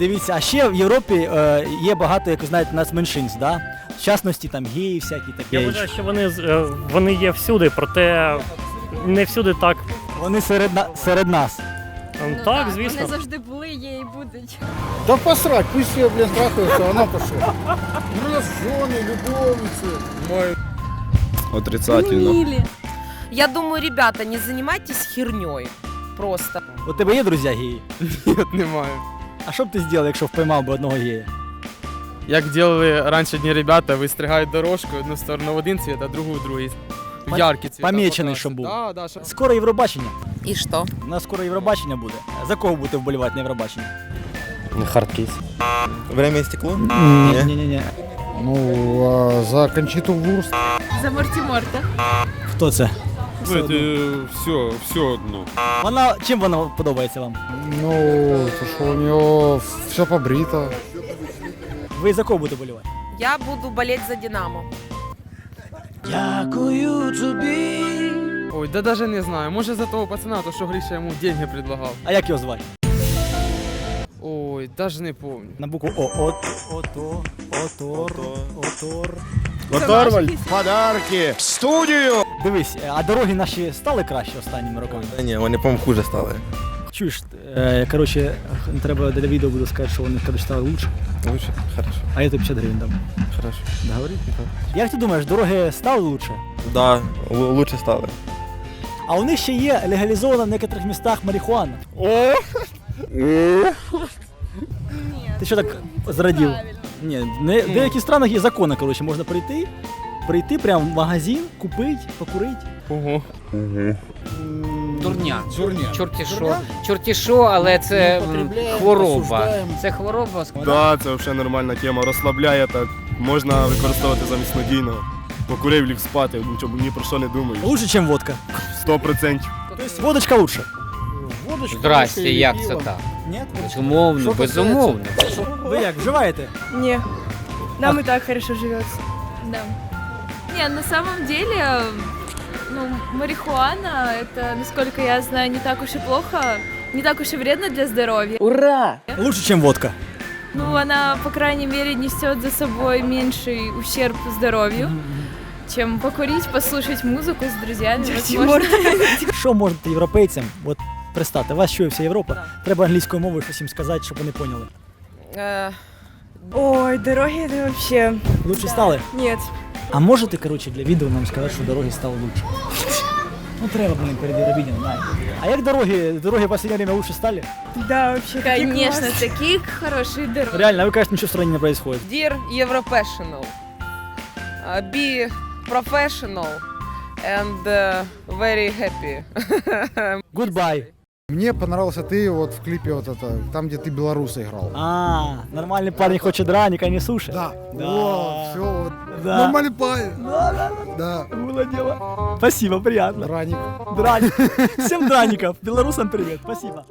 Дивіться, а ще в Європі е, є багато, як ви знаєте, нацменшинств, да? В частності там геї, всякі такі. Я вважаю, що вони, з- е, вони є всюди, проте не всюди так. Вони серед, на- серед нас. Ем, Ну так, звісно. Вони завжди були, є і будуть. Да посрать, пусть ее, блин, трахаются, а она пошла. Ну, раз жены, любовницы. Отрицательно. Мілі. Я думаю, ребята, не занимайтесь херней. Просто. У тебе є друзі геї? Ні, немає. А що б ти зробив, якщо впіймав би одного гея? Як робили раніше дні ребята, вистригають дорожку одну сторону в один цвіт, а другу в другий. В яркі цвіта. помічений, щоб був. Да, да, щоб... Скоро Євробачення. И что? У нас скоро Євробачення буде. За кого будете вболівати на Євробаченні? Хардкейс. Время истекло? Ні, ні, ні, ні. Ну, а за Кончиту Вурст. За Мортіморта. Хто це? Все, все одно. Вона чим вона подобається вам? Ну, то что у нее все побрито. Ви за кого будете вболівати? Я буду болеть за Динамо. Ой, да даже не знаю. Може за того пацана, то що Гріша йому деньги предлагав. А як його звати? Ой, даже не помню. На букву О. От, ото, отор, отор. Оторваль, подарки, в студию. Дивись, а дороги наші стали краще останніми роками? Та ні, вони, по-моєму, хуже стали. Чуєш, е, коротше, треба для відео буду сказати, що вони коротше, стали лучше, Лучше? Хорошо, а я тобі 50 гривень дам. хорошо. Договори? Як ти думаєш, дороги стали лучше? Да, л- лучше стали. А у них ще є легалізована в некоторих містах марихуана. О, Ти що так зрадів? Ні, не, в деяких странах є закони, коротше, можна прийти, прийти прямо в магазин, купити, покурити. Ого. Дурня. Дурня. Чорті що, чорті що, але це хвороба. Це хвороба. Да, це взагалі нормальна тема. Розслабляє так. Можна використовувати замість надійного. Покурив ліг спати, нічого ні про що не думаю. Лучше, ніж водка. Сто процентів. Тобто водочка лучше. водочка Здрасте, як це так? Ні? Безумовно, Що безумовно. Ви як, вживаєте? Не. Нам и так хорошо живется. Да. Не, на самом деле, ну, марихуана, это, насколько я знаю, не так уж и плохо, не так уж и вредно для здоровья. Лучше, ніж водка. Ну, она, по крайней мере, несет за собой меньший ущерб здоровью, чем покурить, послушать музыку с друзьями, возможно. Що можете європейцям, от представте, вас чує вся Європа, треба англійською мовою щось їм сказати, щоб вони поняли. Э, Ой, дороги это вообще... Лучше стали? Нет. А можете, коротше, для відео нам сказати, що дороги стали лучше? Ну треба, блин, перед Євробаченням, знаєте. А як дороги, дороги в останнє время лучше стали? Да, вообще. Конечно, такие хорошие дороги. Реально, а ви кажете, нічого в стране не происходит. Dear Европешинал, uh, be professional and uh, very happy. Goodbye. Мне понравился ты вот в клипе вот это, там, где ты белоруса играл. А, нормальный парень хочет драник, а не суши. Да. Да. О, все, вот. Да. Нормальный парень. Да. Было дело. Спасибо, приятно. Драник. Драник. Всем драников. Белорусам привет. Спасибо.